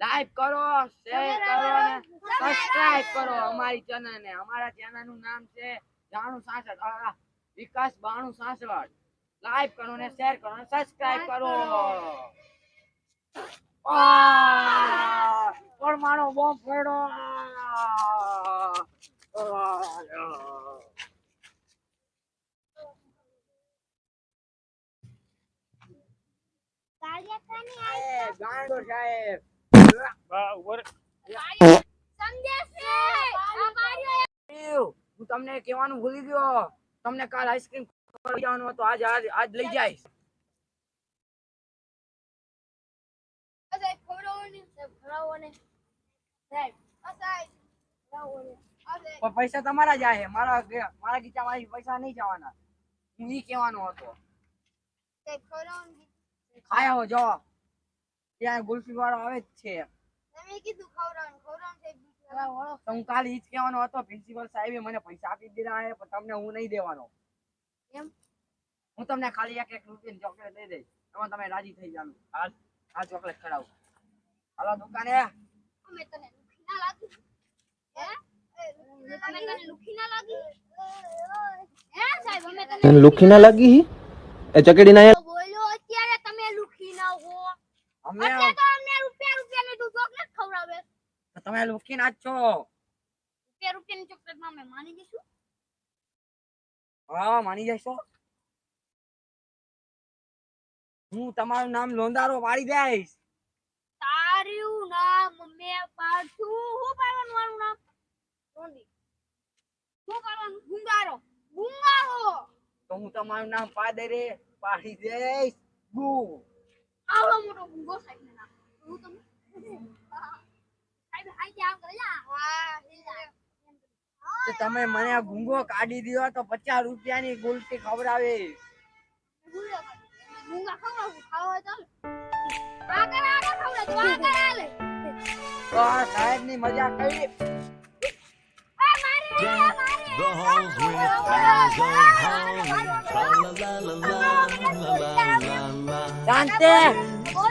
Like કરો share કરો ને સબસ્ક્રાઇબ કરો અમારી ચેનલ ને. અમારા ચેનલનું નામ છે જાણું સાસઠ વિકાસ બાણું સાસઠ લાઈક કરો ને શેર કરો ને સબસ્ક્રાઇબ કરો. પરમાણુ બોમ્બ ફોડો. ગાંડો સાહેબ. હું તમને કહેવાનું ભૂલી ગયો. તમને કાલ આઈસ્ક્રીમ જવાનું હતું. આજ આજ આજ લઈ જઈશ પૈસા તમારા જાય મારા મારા મારા ગીચામાંથી પૈસા નહીં જવાના. હું ઈ કહેવાનો હતો. ખાયા હો જો. ત્યાં ગુલ્ફી વાળો આવે જ છે. તો હું કાલે ઈ જ કહેવાનો હતો પ્રિન્સિપલ સાહેબે મને પૈસા આપી દીધા છે પણ તમને હું નહીં દેવાનો. એમ? હું તમને ખાલી એક એક રૂપિયાની ચોકલેટ દઈ દઈશ. એમાં તમે રાજી થઈ જાવ હાલ આ ચોકલેટ ખરાવ હાલો દુકાને. તને લુખી ના લાગી હી? એ ચકેડી ના બોલો અત્યારે તમે લુખી ના હો અમે એટલે તો અમને રૂપિયા રૂપિયાની તું ચોકલેટ ખવડાવે ના છો. રૂપિયા રૂપિયાની ચોકલેટમાં અમે માની જઈશું? હા માની જશો હું તમારું નામ લોંદારો પાડી દઈશ તારું નામ મે પાડશું શું પાડવાનું મારું નામ? રોંડી શું પાડવાનું? ગુંગારો. ગુંગારો. તો હું તમારું નામ પાડે રે પાડી દઈશ. ગુ આવડો મોટો ગુંગો સાહેબ ને નામ. હું તમે? તો તમે મને આ ગુંગો કાઢી દીધો તો પચાસ રૂપિયાની ગુલટી ખવડાવે ગુંગા ખવડાવું સાહેબની મજા કરી આ મારી મારી The halls with eyes of honey. La la la la la la la la. Shanti la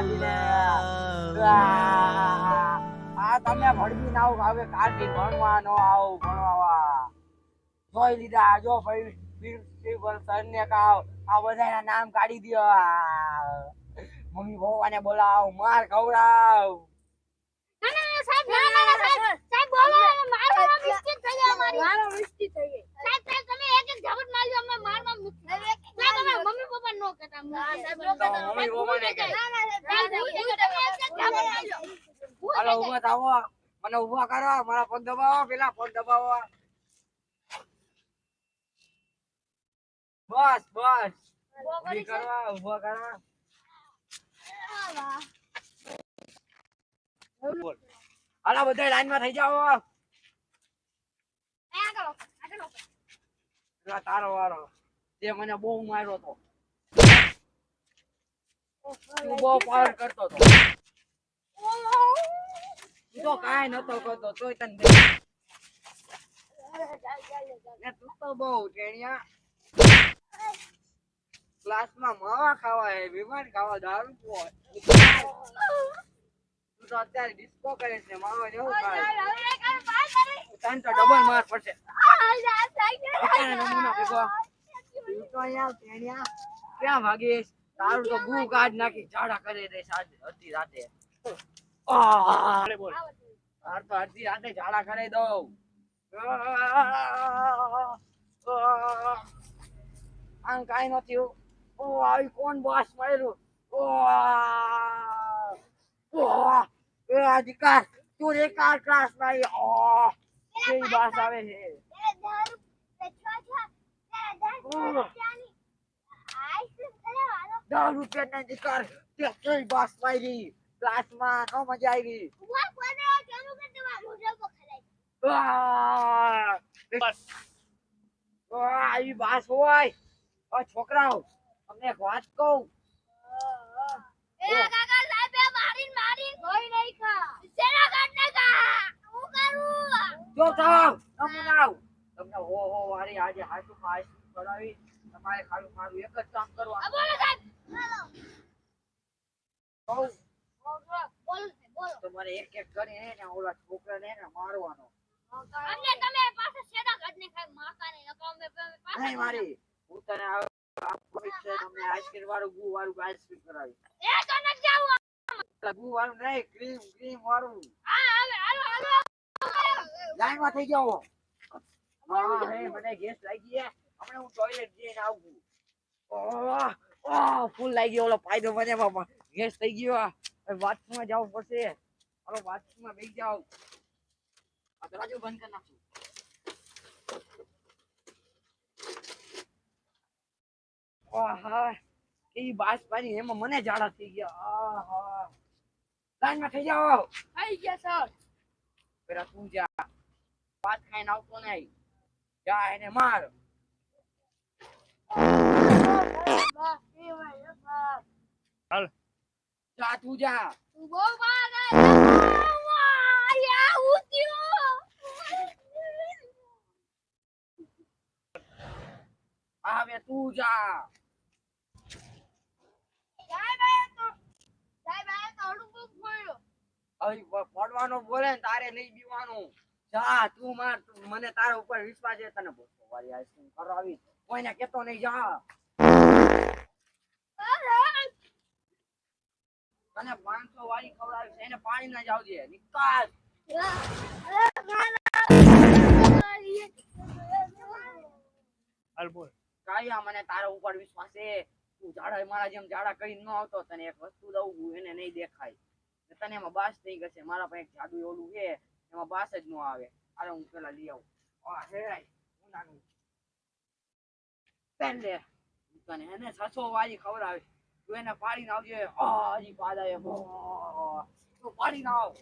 મારીને આ તમે ભણવી ના આવો હવે કાલથી ભણવા નો આવો ભણવા. જોઈ લીધા જો ભાઈ પ્રિન્સિપલ સર ને કાવ આ બધાના નામ કાઢી દો. મમ્મી પપ્પાને બોલાવ માર ખવડાવ. ના ના ના, સાહેબ ના ના ના, સાહેબ સાહેબ બોલો મારો મિસ્ટેક થઈ ગઈ અમારી. મારો મિસ્ટેક થઈ ગઈ સાહેબ સાહેબ તમે એક એક ઝપટ મારજો અમને મારવા મિસ્ટેક સાહેબ તમે મમ્મી પપ્પા નો કહેતા સાહેબ મમ્મી પપ્પાને કહે. ના ના સાહેબ ભૂલ થઈ ગઈ. તમે એક એક ઝપટ મારજો હાલો ઊભા થાવો મને ઊભા કરો મારા પગ દબાવો પેલા પગ દબાવો. બસ બસ. ઊભી કરવા ઊભા કરવા હાલો બધા લાઈનમાં થઈ જાઓ. તારો વારો. તે મને બહુ માર્યો તો. તું બહુ કરતો તો. તું કાંઈ નતો કરતો તોય તને તું તો બહુ ટેણિયા ક્લાસમાં માવા ખાવા હે વિમાન ખાવા દારૂ પીવો તું તો અત્યારે ડિસ્કો કરે છે માવા જેવું ખાય તને તો ડબલ માર પડશે અત્યારે નમૂનો ભેગો તું તો અહીંયા ટેણિયા ક્યાં ભાગીશ તારું તો ગુ કાઢ નાખી ઝાડા કરી દે સાંજે અડધી રાતે તાર તો અડધી રાતે ઝાડા કરી દઉં. આમ કાંઈ નથી થયું. ઓ આવી કોણ બોસ મળેલું ઓ ઓ એ આ દીકાર તું એકાર ક્લાસમાં ઓ કેવી બાસ આવે છે? દસ રૂપિયા ના અધિકાર તે કેવી બાસ મારી? ક્લાસમાં નો મજા આવી. આહ! બસ. હોય. ઓ છોકરાઓ તમને એક વાત કહું? એ કાકા સાહેબે મારીન મારીન. કોઈ નહીં ખા. સેના કાઢ નાખા હું કરું? જો થાવ નમૂનાવ. તમને હો હો વારી આજે હાસુ હાસુ કરાવી. તમારે ખાલી મારું એક જ કામ કરવાનું. તમારે એક એક કરીને ને ઓલા છોકરાને ને મારવાનો. અમને તમે પાસે સેના કાઢ ખાઈ માકા ને નકા અમે પાસે મારી. હું તને તમને આઈસ્ક્રીમ વાળું ગુ વાળું આઈસ્ક્રીમ કરાવી. એ તો ન જાવ. ગુ વાળું નહીં ક્રીમ ક્રીમ વાળું. હા હવે હાલો હાલો. લાઈનમાં થઈ જાવ હા હે મને ગેસ લાગી છે હમણાં હું ટોયલેટ જઈને આવું. ઓહ ઓહ ફૂલ લાગી ગયો ઓલો ફાયદો મને બાપા. ગેસ થઈ ગયો. હવે બાથરૂમમાં જવું પડશે. હાલો બાથરૂમમાં બેસી જાઓ. આ દરવાજો બંધ કરી નાખું આહા કેવી બાસ પાડી. એમાં મને ઝાડા થઈ ગયા. આહા. લાઈનમાં થઈ જાઓ. આવી ગયા સર. પેલા તું જા. વાત ખાઈને આવતો નહીં. જા એને માર. હાલ. જા. તું જા. પડવાનો બોલે ને તારે નહીં બીવાનું. જા તું માર મને તારા ઉપર વિશ્વાસ છે. તને બોલતો વારી આઈસ્ક્રીમ કરાવી કોઈને કેતો નહીં જા. તને પાંચસો વાળી ખવડાવી એને પાણી ના જાવ દે નિકાલ. કાયા મને તારા ઉપર વિશ્વાસ છે. તું ઝાડા મારા જેમ ઝાડા કરીને ન આવતો તને એક વસ્તુ દઉં એને નહીં દેખાય. તને એમાં બાસ થઈ ગશે. મારા પાસે એક જાદુ ઓલું છે એમાં બાસ જ ન આવે. અરે હું પેલા લઈ આવું. આ હે હું નાનું પેન લે હું તને એને છસો વાળી ખવડાવે. તું એને પાડીને આવજે આ હજી તું પાડીને આવ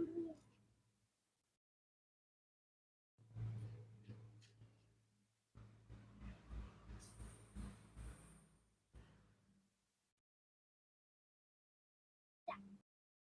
on the wheel.